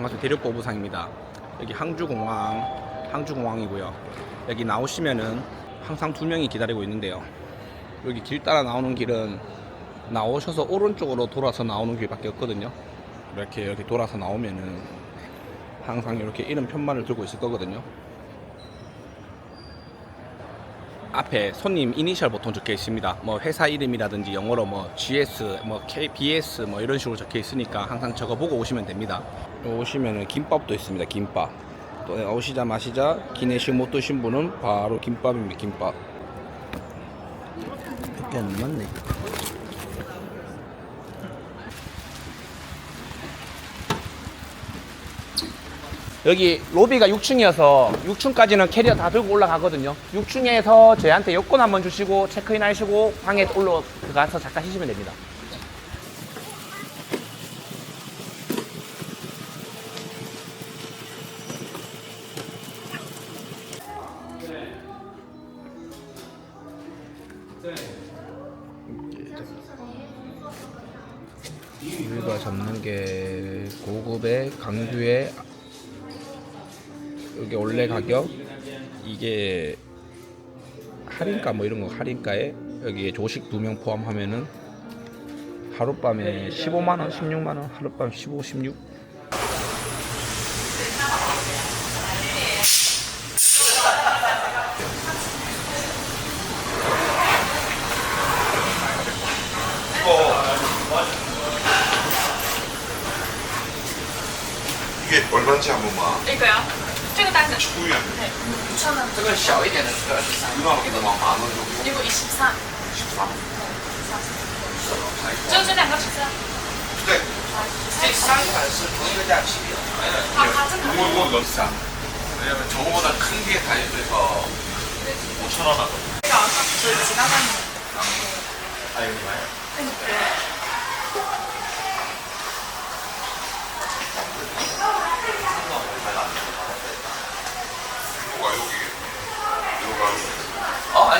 반갑습니다. 대륙보 부상입니다. 여기 항주공항, 항주공항이고요. 여기 나오시면은 항상 두 명이 기다리고 있는데요. 여기 길 따라 나오는 길은 나오셔서 오른쪽으로 돌아서 나오는 길밖에 없거든요. 이렇게 여기 돌아서 나오면은 항상 이렇게 이름 편만을 들고 있을 거거든요. 앞에 손님 이니셜 보통 적혀 있습니다. 뭐 회사 이름이라든지 영어로 뭐 GS, 뭐 KBS 뭐 이런 식으로 적혀 있으니까 항상 저거 보고 오시면 됩니다. 오시면은 김밥도 있습니다. 김밥. 또 오시자 마시자 기내식 못 드신 분은 바로 김밥입니다. 김밥. 몇개 안 맞네. 여기 로비가 6층이어서 6층까지는 캐리어 다 들고 올라가거든요. 6층에서 저희한테 여권 한번 주시고 체크인 하시고 방에 올라가서 잠깐 쉬시면 됩니다. 우리가 잡는 게 고급의 강규의 여기 원래 가격 이게 할인가 뭐 이런 거 할인가에 여기에 조식 두 명 포함하면은 하룻밤에 15만 원, 16만 원, 하룻밤 15, 16. 이게 얼마인지 한 번만 这个呀，这个单子 추후에 五千呢，这个小一点的是二十三， 누나가 그냥 만원 정도 一个一十三， 13只有这两个尺寸。 네 这三款是同一个价起比的。好，好，这个 이거 이거 너무 싸 왜냐면 저거보다 큰 게 가격에서 5천 원 하거든 这个是其他单子。 还有什么呀？那个对。 哦，还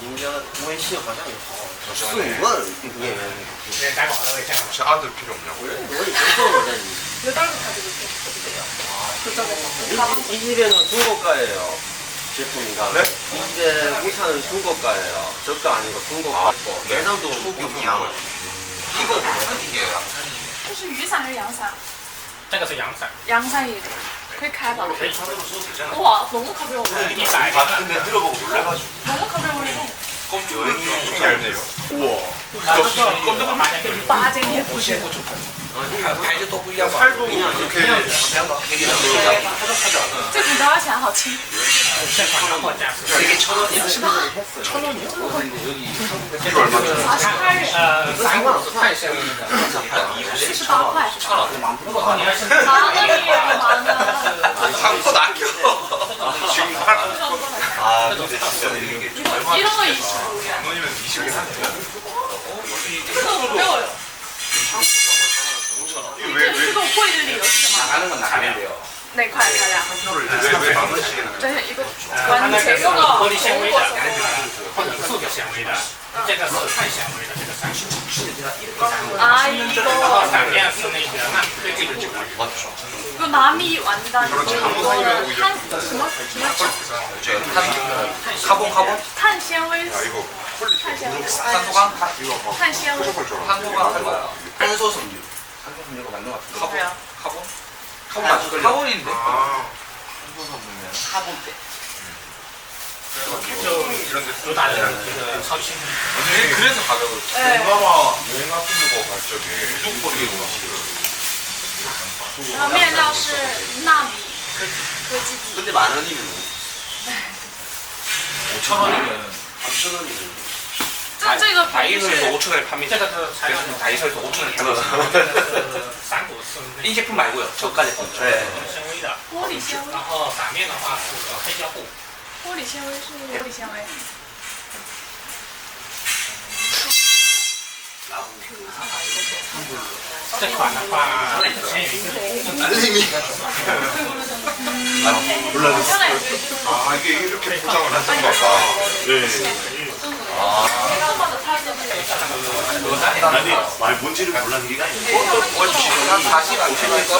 你们家微信好像有四五个演员， 혹시 아들 필요 없냐고 我以前做过在你。 여덟 개 가지고 있어요. 그쪽에서 가방 이 집에는 중고가예요. 제품이가. 네? 이 집에 우산은 중고가예요. 저가 아니고 중고가. 대상도 중고가. 이거 이게 这是雨伞还是阳伞？这个是阳伞， 阳伞也可以开吧？可以从这个书写上。 와 너무 가벼워. 一百 아 근데 들어보고 놀래가지고 너무 가벼워 이거. 여행이 좀 얇네요 우와 我们发现就是 빠진 예쁘지. 牌子都不一样吧？ 살도 그렇게 这挺多少钱？好轻。这款的货价是 되게 천 원이야. 천 원이요? 여기 이거 얼마죠? 八十块，呃三个太香了。四十八块。你要是 만 원이에요 만 원. 한푼 아껴 지금 할 아, 근데 진짜 이게 얼마 이런 거 25야. 만 원이면 20개 사네요 이거 매워요. 이게 왜, 왜, 这个贵的理由是什么？ 나가는 건 나가는데요. 哪块大家？ 왜, 왜 만 원씩이나 对，一个 它 완 那个是 재료가 玻璃纤维的 좋은 ， 或者是塑料纤维的，这个是碳纤维的，这个三十。 아 然后 이거 反面是那个钠对这个就可以。 이거 남이 완전 이거는 탄什么什么 카본 카본? 碳纤维 아 이거 碳纤维 탄소강? 碳纤维 폴리폴처럼 탄소강 할까요? 탄소섬유. 탄소섬유가 맞는 것 같은데. 뭐야? 카본? 카본 맞을 카본인데. 아 카본 때. 就主打的这个超轻。 그래서 가격을. 네. 동남아 여행 같은 거 갈 적에 유독거리게 음식을 然 后面料是纳米科技底， 근데 만 원이면 5천 원이면 3천 원이면 这这个比 다이소에서 是 5천 원에 팝니다 这个是材料是 다이소에서 5천 원에 这 팔아서 个是散果是那 이 제품 말고요. 저가 제품. 네. 个纤维的，玻璃纤维然，后反面的话是黑胶布。玻璃纤维是玻璃纤维， 날림이 아, 몰라졌어 아 이게 이렇게 포장을 하던가 봐아 아니 말 뭔지를 몰라는 게 아니고 한 40안 채울 거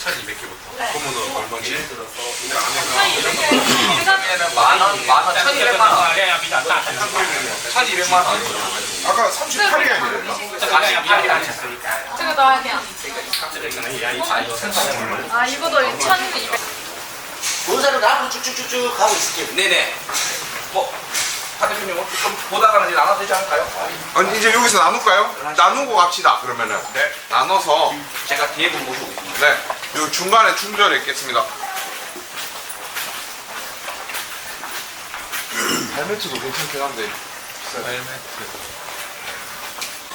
1,200개부터. 고문은 얼마지? 1,200만원 1200만 원. 1200만 예, 원. 아까 38이 아니었나? 48이 아니었으니까. 제가 아, 이거도 1,200. 문서는 앞으로 쭉쭉쭉 가고 있을게 네네. 뭐, 박 대표님, 좀 보다가 이제 나눠 되지 않을까요? 아니, 이제 여기서 나눌까요? 나누고 갑시다, 그러면은. 네. 나눠서. 제가 뒤에 분 모시고 있습니다. 네. 요 중간에 충전해 있겠습니다. 헬멧도 괜찮긴 한데. 헬멧.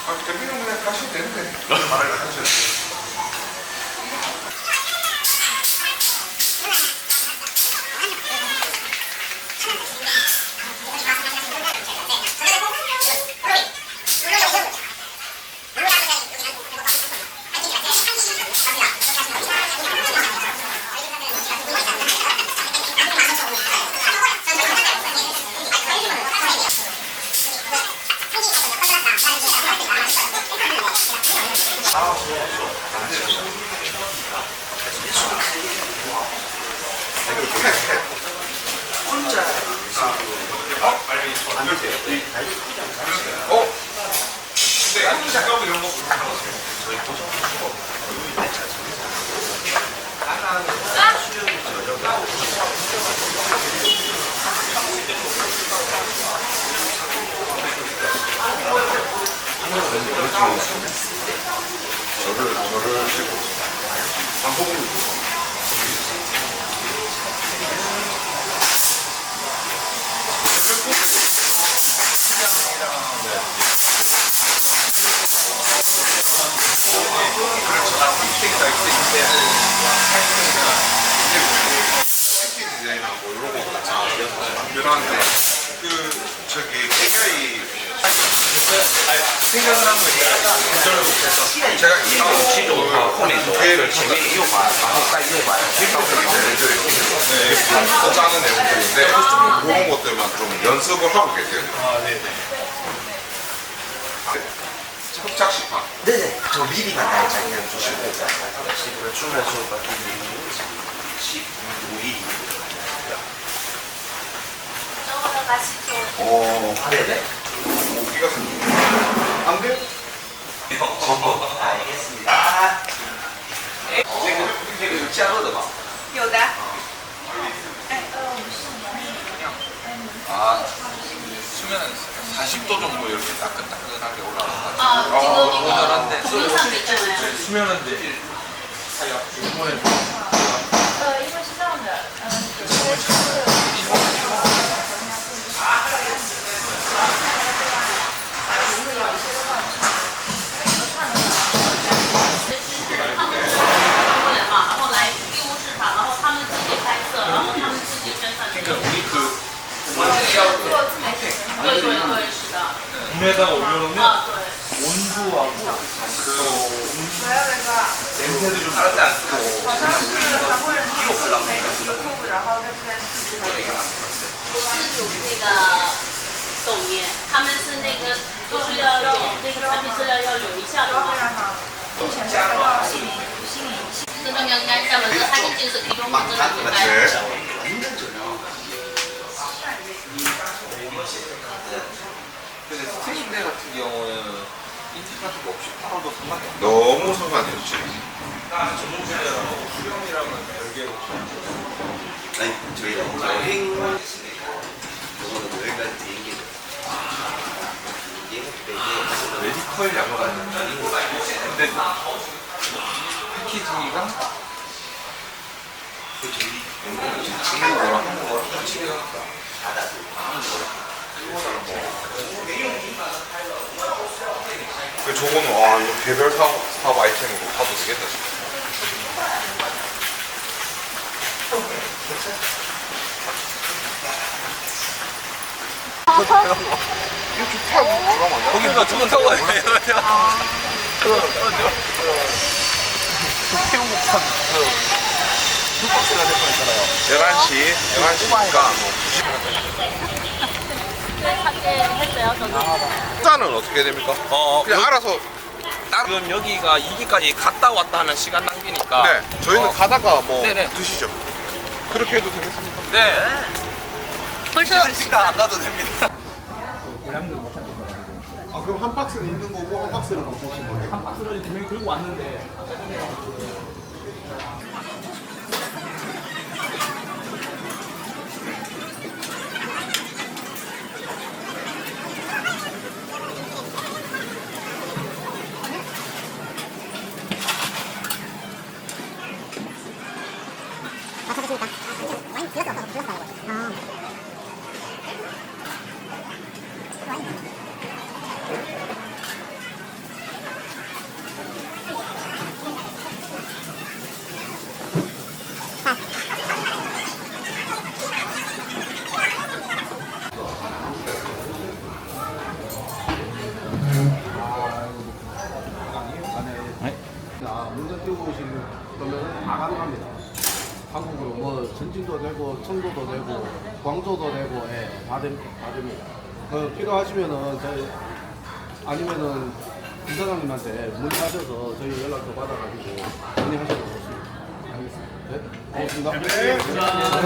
아, 대표님 그냥 가시면 되는데. 말을 하셔도. 어? 근데 이런 거 저를 저를 싣고 반복을 디자인하고 이런 거 특별한데 그 저기 AI 생각을 한 거니까 제가 이 기회를 재미 이용만 네, 짜는 내용들인데 그런 것들만 좀 연습을 하고 계세요. 아, 네네. 협착식판. 네 네. 저 미리만 다 자기가 주시고. 지금 주문할 수 같은 경우는 15일. 오, 네네. 고기가 안 돼? 알겠습니다. 이거 유치하거든 막. 有的。 아, 수면은 40도 정도 이렇게 따끈따끈하게 올라가서 아, 지금 모자란데 동영상 있잖아요. 수면은 이제 呃，因为是这样的，嗯、有些是。 对对对，是的。 봄에다가 올려놓으면 啊，对。 온도하고 냄새도 좀 다른 데안 쓰고 好像是韩国人自己媒体 YouTube，然后在这边自己的。自主那个抖音，他们是那个都是要有那个产品质量要有一下的嘛。非常好。目前是得到心理心理 그러면 그냥자면서 사진찍어서 비교 먼저 해볼까요? 근데 스트링대 같은 경우는 인식 같은 없이 팔아도 상관이 없 너무 상관이 없지. 나 전문제라고 수영이랑은 별개로. 아니 저희가 여행 저거는 여행까지 비행기 비행기 근데 이게 네 메디컬 양호가 아닌 거 말고 근데 그 패키지가 그 저희 중국어랑 한국어랑 같이 되었다. 한국어랑 거는 와 이거 개별 사업, 사업 아이템으로 사도 되겠다 진짜. 거기가 주문 타고 가야 돼요. 그 11시 11시니까 뭐 했어요, 저도. 식사는 어떻게 됩니까? 어, 그냥 여- 알아서 지금 여기가 2기까지 갔다 왔다 하는 시간 낭비니까. 네 저희는 어. 가다가 뭐 네네. 드시죠 그렇게 해도 되겠습니까? 네. 벌써 시간 안 가도 됩니다. 아 그럼 한 박스는 있는 거고 한 박스는 못 보신 거예요? 한 박스를 분명히 들고 왔는데. 자, 문제 띄우고 오시는 그러면 다 가능합니다. 한국으로 뭐 전진도 되고 청도도 되고 광저도 되고 예, 다 됩니다. 다 됩니다. 그 필요하시면은 저희 아니면은 부사장님한테 문의하셔서 저희 연락처 받아가지고 문의하셔도 좋습니다. 알겠습니다. 네, 고맙습니다.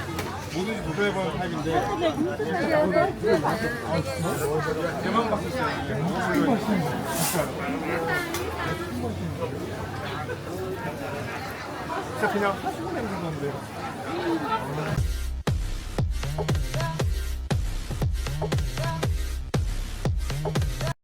뭐든지 도배해보는 타입인데. 대만 봤었어요. 진짜 그냥 하시고 다니는 건데.